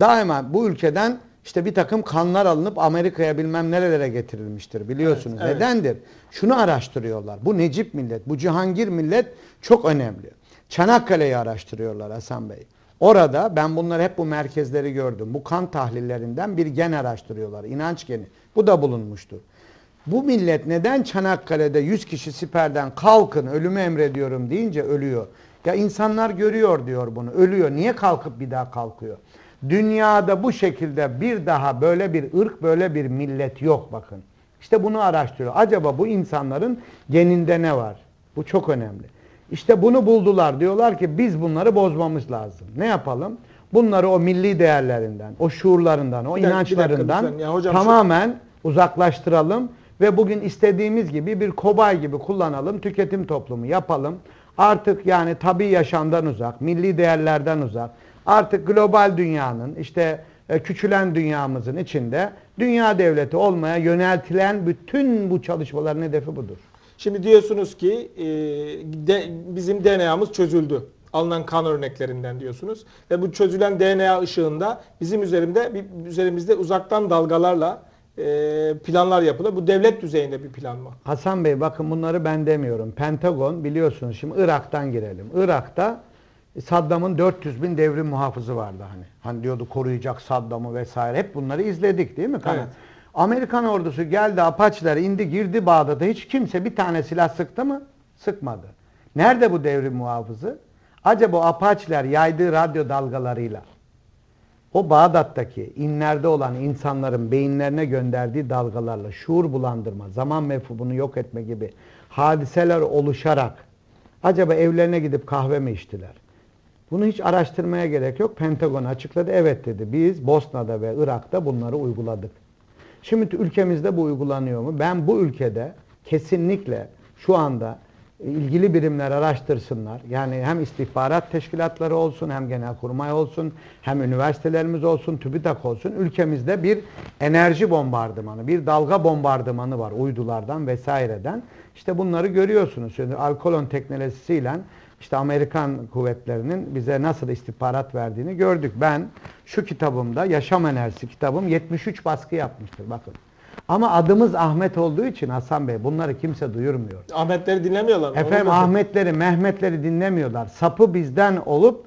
Daima bu ülkeden işte bir takım kanlar alınıp Amerika'ya bilmem nerelere getirilmiştir biliyorsunuz. Evet, evet. Nedendir? Şunu araştırıyorlar. Bu Necip millet, bu Cihangir millet çok önemli. Çanakkale'yi araştırıyorlar Hasan Bey. Orada ben bunları hep bu merkezleri gördüm. Bu kan tahlillerinden bir gen araştırıyorlar. inanç geni. Bu da bulunmuştur. Bu millet neden Çanakkale'de 100 kişi siperden kalkın ölümü emrediyorum deyince ölüyor. Ya insanlar görüyor diyor bunu. Ölüyor. Niye kalkıp bir daha kalkıyor? Dünyada bu şekilde bir daha böyle bir ırk, böyle bir millet yok bakın. İşte bunu araştırıyor. Acaba bu insanların geninde ne var? Bu çok önemli. İşte bunu buldular. Diyorlar ki biz bunları bozmamız lazım. Ne yapalım? Bunları o milli değerlerinden, o şuurlarından, o Bir dakika, bir dakika inançlarından hocam şu- tamamen uzaklaştıralım ve bugün istediğimiz gibi bir kobay gibi kullanalım, tüketim toplumu yapalım. Artık yani tabi yaşamdan uzak, milli değerlerden uzak, artık global dünyanın işte e, küçülen dünyamızın içinde dünya devleti olmaya yöneltilen bütün bu çalışmaların hedefi budur. Şimdi diyorsunuz ki e, de, bizim DNA'mız çözüldü. Alınan kan örneklerinden diyorsunuz. Ve bu çözülen DNA ışığında bizim üzerimde bir- üzerimizde uzaktan dalgalarla e, planlar yapılır. Bu devlet düzeyinde bir plan mı? Hasan Bey bakın bunları ben demiyorum. Pentagon biliyorsunuz şimdi Irak'tan girelim. Irak'ta Saddam'ın 400 bin devrim muhafızı vardı hani. Hani diyordu koruyacak Saddam'ı vesaire. Hep bunları izledik değil mi? Evet. Amerikan ordusu geldi Apache'ler indi girdi Bağdat'a. Hiç kimse bir tane silah sıktı mı? Sıkmadı. Nerede bu devrim muhafızı? Acaba o Apache'ler yaydığı radyo dalgalarıyla o Bağdat'taki inlerde olan insanların beyinlerine gönderdiği dalgalarla şuur bulandırma, zaman mefhumunu yok etme gibi hadiseler oluşarak acaba evlerine gidip kahve mi içtiler? Bunu hiç araştırmaya gerek yok. Pentagon açıkladı. Evet dedi. Biz Bosna'da ve Irak'ta bunları uyguladık. Şimdi ülkemizde bu uygulanıyor mu? Ben bu ülkede kesinlikle şu anda ilgili birimler araştırsınlar. Yani hem istihbarat teşkilatları olsun, hem genelkurmay olsun, hem üniversitelerimiz olsun, TÜBİTAK olsun. Ülkemizde bir enerji bombardımanı, bir dalga bombardımanı var uydulardan vesaireden. İşte bunları görüyorsunuz. Şimdi Alkolon teknolojisiyle işte Amerikan kuvvetlerinin bize nasıl istihbarat verdiğini gördük. Ben şu kitabımda Yaşam Enerjisi kitabım 73 baskı yapmıştır bakın. Ama adımız Ahmet olduğu için Hasan Bey bunları kimse duyurmuyor. Ahmetleri dinlemiyorlar? Efendim Ahmetleri, Mehmetleri dinlemiyorlar. Sapı bizden olup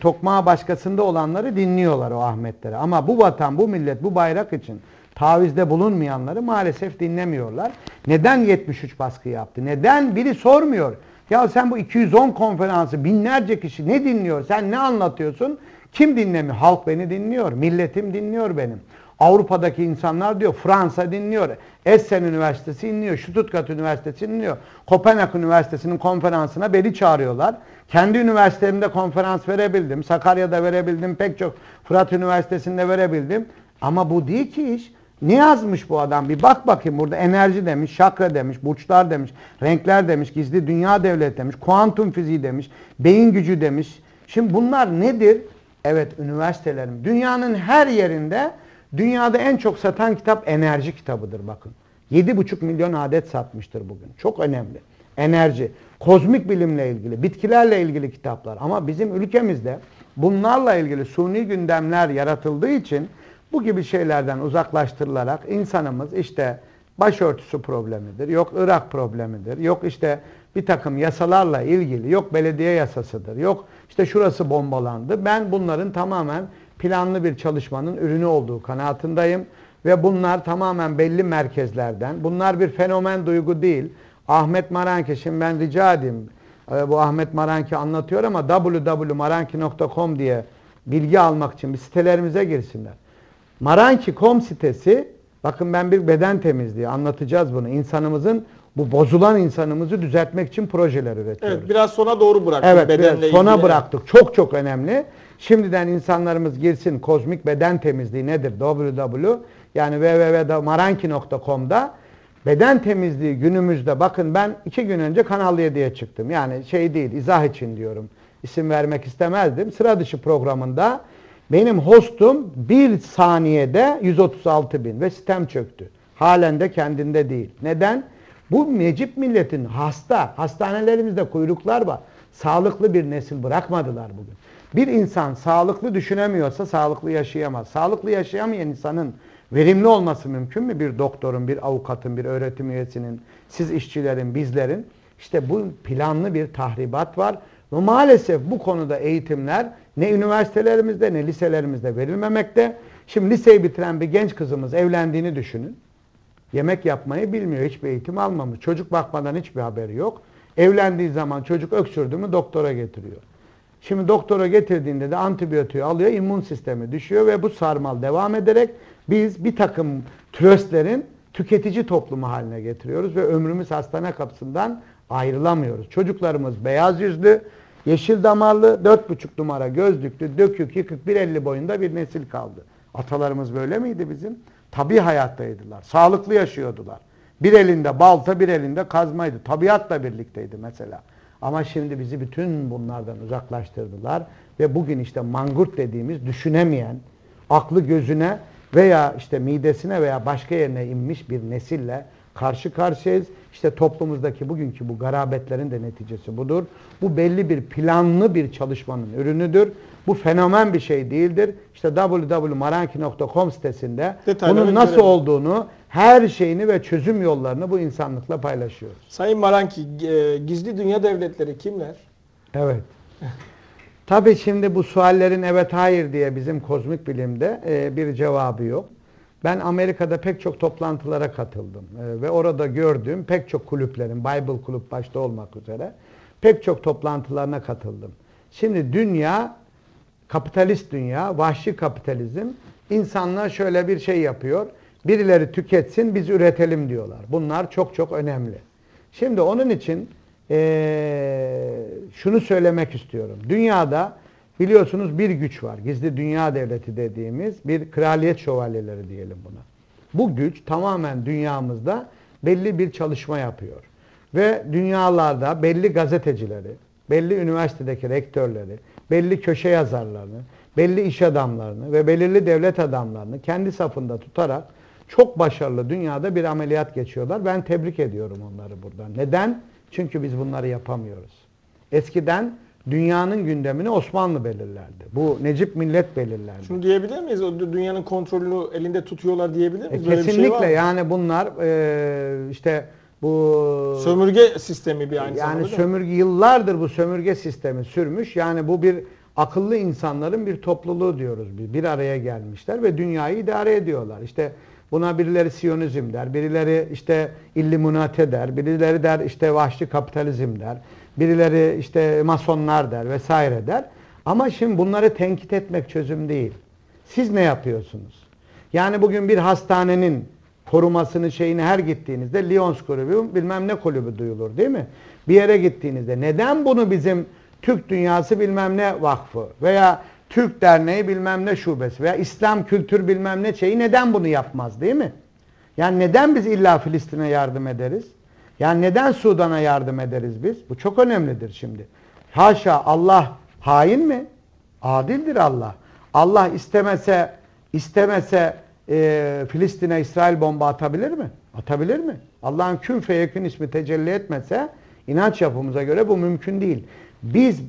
tokmağı başkasında olanları dinliyorlar o Ahmetleri. Ama bu vatan, bu millet, bu bayrak için tavizde bulunmayanları maalesef dinlemiyorlar. Neden 73 baskı yaptı? Neden? Biri sormuyor. Ya sen bu 210 konferansı binlerce kişi ne dinliyor? Sen ne anlatıyorsun? Kim dinlemiyor? Halk beni dinliyor. Milletim dinliyor benim. Avrupa'daki insanlar diyor Fransa dinliyor. Essen Üniversitesi dinliyor. Stuttgart Üniversitesi dinliyor. Kopenhag Üniversitesi'nin konferansına beni çağırıyorlar. Kendi üniversitemde konferans verebildim. Sakarya'da verebildim. Pek çok Fırat Üniversitesi'nde verebildim. Ama bu değil ki iş. Ne yazmış bu adam? Bir bak bakayım burada enerji demiş, şakra demiş, burçlar demiş, renkler demiş, gizli dünya devlet demiş, kuantum fiziği demiş, beyin gücü demiş. Şimdi bunlar nedir? Evet üniversitelerim. Dünyanın her yerinde dünyada en çok satan kitap enerji kitabıdır bakın. 7,5 milyon adet satmıştır bugün. Çok önemli. Enerji, kozmik bilimle ilgili, bitkilerle ilgili kitaplar. Ama bizim ülkemizde bunlarla ilgili suni gündemler yaratıldığı için bu gibi şeylerden uzaklaştırılarak insanımız işte başörtüsü problemidir, yok Irak problemidir, yok işte bir takım yasalarla ilgili, yok belediye yasasıdır, yok işte şurası bombalandı. Ben bunların tamamen planlı bir çalışmanın ürünü olduğu kanaatindeyim. Ve bunlar tamamen belli merkezlerden. Bunlar bir fenomen duygu değil. Ahmet Maranki, şimdi ben rica edeyim. e, Bu Ahmet Maranki anlatıyor ama www.maranki.com diye bilgi almak için bir sitelerimize girsinler. Maranki.com sitesi, bakın ben bir beden temizliği anlatacağız bunu. İnsanımızın, bu bozulan insanımızı düzeltmek için projeler üretiyoruz. Evet biraz sona doğru bıraktık Evet, bedenle biraz sona ilgili. bıraktık. Çok çok önemli. Şimdiden insanlarımız girsin kozmik beden temizliği nedir? www yani www.maranki.com'da beden temizliği günümüzde bakın ben iki gün önce Kanal 7'ye çıktım. Yani şey değil izah için diyorum. İsim vermek istemezdim. Sıra dışı programında benim hostum bir saniyede 136 bin ve sistem çöktü. Halen de kendinde değil. Neden? Bu Necip milletin hasta, hastanelerimizde kuyruklar var. Sağlıklı bir nesil bırakmadılar bugün. Bir insan sağlıklı düşünemiyorsa sağlıklı yaşayamaz. Sağlıklı yaşayamayan insanın verimli olması mümkün mü? Bir doktorun, bir avukatın, bir öğretim üyesinin, siz işçilerin, bizlerin. İşte bu planlı bir tahribat var. Ve maalesef bu konuda eğitimler ne üniversitelerimizde ne liselerimizde verilmemekte. Şimdi liseyi bitiren bir genç kızımız evlendiğini düşünün. Yemek yapmayı bilmiyor, hiçbir eğitim almamış. Çocuk bakmadan hiçbir haberi yok. Evlendiği zaman çocuk öksürdü mü doktora getiriyor. Şimdi doktora getirdiğinde de antibiyotiği alıyor, immün sistemi düşüyor ve bu sarmal devam ederek biz bir takım tröstlerin tüketici toplumu haline getiriyoruz ve ömrümüz hastane kapısından ayrılamıyoruz. Çocuklarımız beyaz yüzlü, yeşil damarlı, 4,5 numara gözlüklü, dökük, yıkık, 1.50 boyunda bir nesil kaldı. Atalarımız böyle miydi bizim? Tabi hayattaydılar. Sağlıklı yaşıyordular. Bir elinde balta, bir elinde kazmaydı. Tabiatla birlikteydi mesela. Ama şimdi bizi bütün bunlardan uzaklaştırdılar ve bugün işte mangurt dediğimiz düşünemeyen, aklı gözüne veya işte midesine veya başka yerine inmiş bir nesille karşı karşıyayız. İşte toplumumuzdaki bugünkü bu garabetlerin de neticesi budur. Bu belli bir planlı bir çalışmanın ürünüdür. Bu fenomen bir şey değildir. İşte www.maranki.com sitesinde Detayları bunun nasıl görelim. olduğunu, her şeyini ve çözüm yollarını bu insanlıkla paylaşıyoruz. Sayın Maranki, e, gizli dünya devletleri kimler? Evet. Tabii şimdi bu suallerin evet hayır diye bizim kozmik bilimde e, bir cevabı yok. Ben Amerika'da pek çok toplantılara katıldım E, ve orada gördüğüm pek çok kulüplerin, Bible kulüp başta olmak üzere pek çok toplantılarına katıldım. Şimdi dünya, kapitalist dünya, vahşi kapitalizm insanlığa şöyle bir şey yapıyor. Birileri tüketsin, biz üretelim diyorlar. Bunlar çok çok önemli. Şimdi onun için eee, şunu söylemek istiyorum. Dünyada biliyorsunuz bir güç var. Gizli dünya devleti dediğimiz bir kraliyet şövalyeleri diyelim buna. Bu güç tamamen dünyamızda belli bir çalışma yapıyor. Ve dünyalarda belli gazetecileri, belli üniversitedeki rektörleri, belli köşe yazarlarını, belli iş adamlarını ve belirli devlet adamlarını kendi safında tutarak çok başarılı dünyada bir ameliyat geçiyorlar. Ben tebrik ediyorum onları buradan. Neden? Çünkü biz bunları yapamıyoruz. Eskiden dünyanın gündemini Osmanlı belirlerdi. Bu Necip Millet belirlerdi. Şunu diyebilir miyiz? O dü- dünyanın kontrolünü elinde tutuyorlar diyebilir E, miyiz? Bir şey kesinlikle mı? yani bunlar e, işte bu Sömürge sistemi bir aynı yani zamanda. mi? sömürge yıllardır bu sömürge sistemi sürmüş. Yani bu bir akıllı insanların bir topluluğu diyoruz biz. Bir araya gelmişler ve dünyayı idare ediyorlar. İşte buna birileri Siyonizm der, birileri işte Illuminati der, birileri der işte vahşi kapitalizm der, birileri işte masonlar der vesaire der. Ama şimdi bunları tenkit etmek çözüm değil. Siz ne yapıyorsunuz? Yani bugün bir hastanenin korumasını şeyini her gittiğinizde Lions kulübü bilmem ne kulübü duyulur değil mi? Bir yere gittiğinizde neden bunu bizim Türk Dünyası bilmem ne vakfı veya Türk Derneği bilmem ne şubesi veya İslam kültür bilmem ne şeyi neden bunu yapmaz değil mi? Yani neden biz illa Filistin'e yardım ederiz? Yani neden Sudan'a yardım ederiz biz? Bu çok önemlidir şimdi. Haşa Allah hain mi? Adildir Allah. Allah istemese istemese e, Filistin'e İsrail bomba atabilir mi? Atabilir mi? Allah'ın kün feyekün ismi tecelli etmese inanç yapımıza göre bu mümkün değil. Biz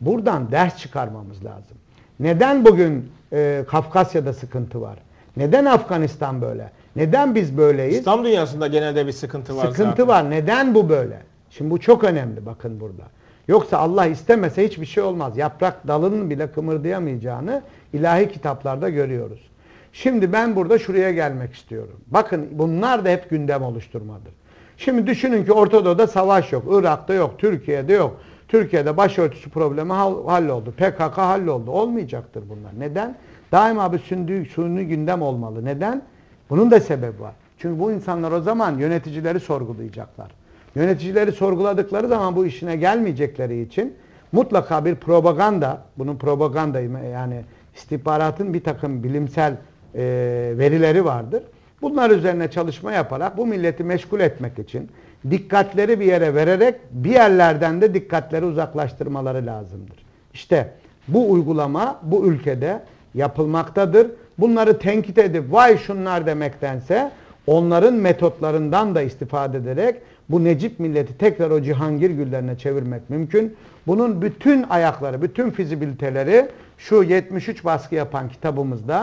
buradan ders çıkarmamız lazım. Neden bugün e, Kafkasya'da sıkıntı var? Neden Afganistan böyle? Neden biz böyleyiz? İslam dünyasında genelde bir sıkıntı var Sıkıntı zaten. var. Neden bu böyle? Şimdi bu çok önemli bakın burada. Yoksa Allah istemese hiçbir şey olmaz. Yaprak dalının bile kımırdayamayacağını ilahi kitaplarda görüyoruz. Şimdi ben burada şuraya gelmek istiyorum. Bakın bunlar da hep gündem oluşturmadır. Şimdi düşünün ki Orta Doğu'da savaş yok, Irak'ta yok, Türkiye'de yok. Türkiye'de başörtüsü problemi hal- halloldu, PKK halloldu. Olmayacaktır bunlar. Neden? Daima bir sündü, suni gündem olmalı. Neden? Bunun da sebebi var. Çünkü bu insanlar o zaman yöneticileri sorgulayacaklar. Yöneticileri sorguladıkları zaman bu işine gelmeyecekleri için mutlaka bir propaganda, bunun propagandayı yani istihbaratın bir takım bilimsel e, verileri vardır. Bunlar üzerine çalışma yaparak bu milleti meşgul etmek için dikkatleri bir yere vererek bir yerlerden de dikkatleri uzaklaştırmaları lazımdır. İşte bu uygulama bu ülkede yapılmaktadır. Bunları tenkit edip vay şunlar demektense onların metotlarından da istifade ederek bu Necip milleti tekrar o Cihangir güllerine çevirmek mümkün. Bunun bütün ayakları, bütün fizibiliteleri şu 73 baskı yapan kitabımızda